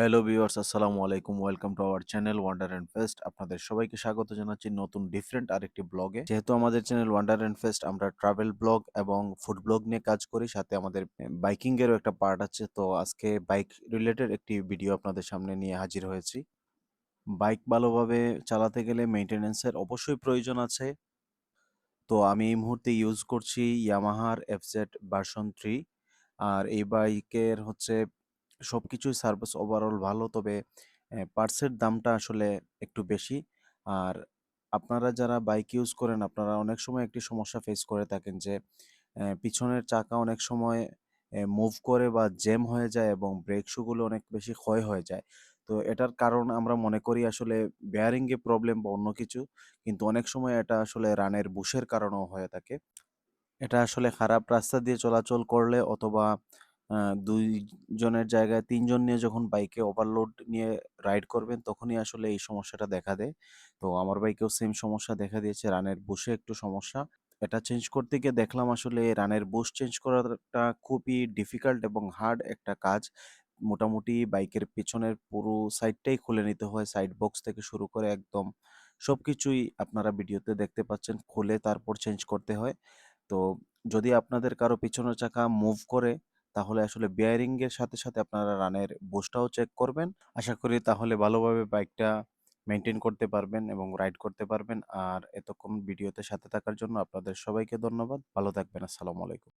Hello viewers, আসসালামু আলাইকুম। Welcome to our channel wonder and fest. আপনাদের সবাইকে স্বাগত জানাচ্ছি নতুন, ডিফারেন্ট আরেকটি ব্লগে। যেহেতু আমাদের চ্যানেল ওয়ান্ডার অ্যান্ড ফেস্ট, আমরা ট্রাভেল ব্লগ এবং ফুড ব্লগ নিয়ে কাজ করি, সাথে আমাদের বাইকিং এরও একটা পার্ট আছে। তো আজকে বাইক রিলেটেড একটি ভিডিও আপনাদের সামনে নিয়ে হাজির হয়েছি। বাইক ভালোভাবে চালাতে গেলে মেনটেনেন্সের অবশ্যই প্রয়োজন আছে। তো আমি এই মুহূর্তে ইউজ করছি ইয়ামাহার এফজেড ভার্সন থ্রি আর এই বাইকের হচ্ছে সব কিছুই সার্ভিস ওভারঅল ভালো। তবে পার্টসের দামটা আসলে একটু বেশি। আর আপনারা যারা বাইক ইউজ করেন, আপনারা অনেক সময় একটি সমস্যা ফেস করে থাকেন যে পিছনের চাকা অনেক সময় মুভ করে বা জ্যাম হয়ে যায় এবং ব্রেক শুগুলো অনেক বেশি ক্ষয় হয়ে যায়। তো এটার কারণ আমরা মনে করি আসলে বেয়ারিংয়ে প্রবলেম বা অন্য কিছু। কিন্তু অনেক সময় এটা আসলে রানের বুশের কারণেও হয়ে থাকে। এটা আসলে খারাপ রাস্তা দিয়ে চলাচল করলে অথবা দুই জনের জায়গায় তিনজন নিয়ে যখন বাইকে ওভারলোড নিয়ে রাইড করবেন, তখনই আসলে এই সমস্যাটা দেখা দেয়। তো আমার বাইকেও সেম সমস্যা দেখা দিয়েছে রানের বুশে একটু সমস্যা। এটা চেঞ্জ করতে গিয়ে দেখলাম আসলে রানের বুশ চেঞ্জ করাটা খুবই ডিফিকাল্ট এবং হার্ড একটা কাজ। মোটামুটি বাইকের পেছনের পুরো সাইডটাই খুলে নিতে হয় সাইড বক্স থেকে শুরু করে একদম সবকিছুই আপনারা ভিডিওতে দেখতে পাচ্ছেন, খুলে তারপর চেঞ্জ করতে হয়। তো যদি আপনাদের কারও পিছনের চাকা মুভ করে তাহলে আসলে বিয়ারিং এর সাথে সাথে আপনারা রানের বোসটাও চেক করবেন। আশা করি তাহলে ভালোভাবে বাইকটা মেনটেন করতে পারবেন এবং রাইড করতে পারবেন। আর এতক্ষণ ভিডিওতে সাথে থাকার জন্য আপনাদের সবাইকে ধন্যবাদ। ভালো থাকবেন। আসসালামু আলাইকুম।